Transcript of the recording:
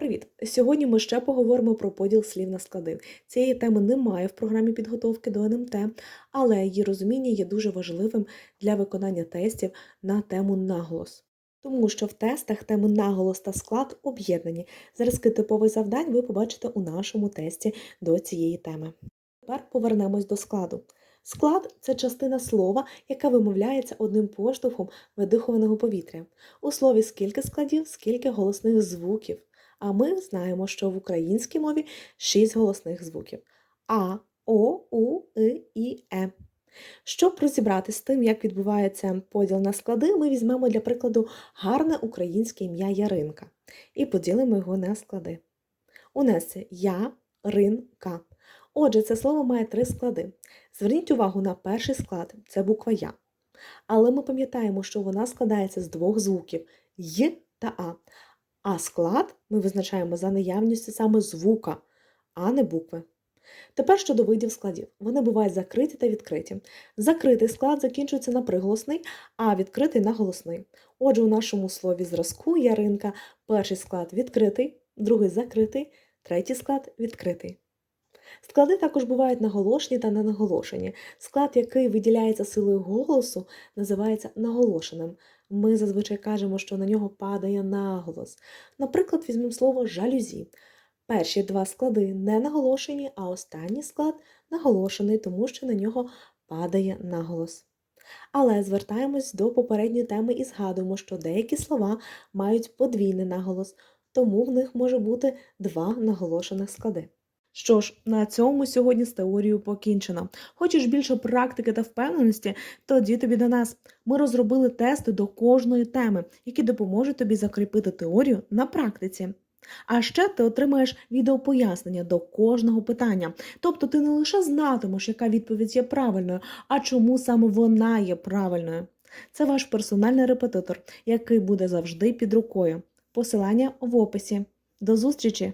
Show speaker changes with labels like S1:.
S1: Привіт! Сьогодні ми ще поговоримо про поділ слів на склади. Цієї теми немає в програмі підготовки до НМТ, але її розуміння є дуже важливим для виконання тестів на тему наголос. Тому що в тестах теми наголос та склад об'єднані. Зразки типових завдань ви побачите у нашому тесті до цієї теми. Тепер повернемось до складу. Склад це частина слова, яка вимовляється одним поштовхом видихуваного повітря. У слові скільки складів, скільки голосних звуків. А ми знаємо, що в українській мові шість голосних звуків: А, О, У, И, І, Е. Щоб розібратися з тим, як відбувається поділ на склади, ми візьмемо для прикладу гарне українське ім'я Яринка і поділимо його на склади. У нас це Я, Рин, Ка. Отже, це слово має три склади. Зверніть увагу на перший склад це буква Я. Але ми пам'ятаємо, що вона складається з двох звуків Й та А. А склад ми визначаємо за наявністю саме звука, а не букви. Тепер щодо видів складів. Вони бувають закриті та відкриті. Закритий склад закінчується на приголосний, а відкритий на голосний. Отже, у нашому слові зразку Яринка перший склад відкритий, другий закритий, третій склад відкритий. Склади також бувають наголошені та ненаголошені. Склад, який виділяється силою голосу, називається наголошеним. Ми зазвичай кажемо, що на нього падає наголос. Наприклад, візьмемо слово жалюзі. Перші два склади не наголошені, а останній склад наголошений, тому що на нього падає наголос. Але звертаємось до попередньої теми і згадуємо, що деякі слова мають подвійний наголос, тому в них може бути два наголошених склади. Що ж, на цьому сьогодні з теорією покінчено. Хочеш більше практики та впевненості, тоді тобі до нас. Ми розробили тести до кожної теми, які допоможуть тобі закріпити теорію на практиці. А ще ти отримаєш відеопояснення до кожного питання. Тобто ти не лише знатимеш, яка відповідь є правильною, а чому саме вона є правильною. Це ваш персональний репетитор, який буде завжди під рукою. Посилання в описі. До зустрічі!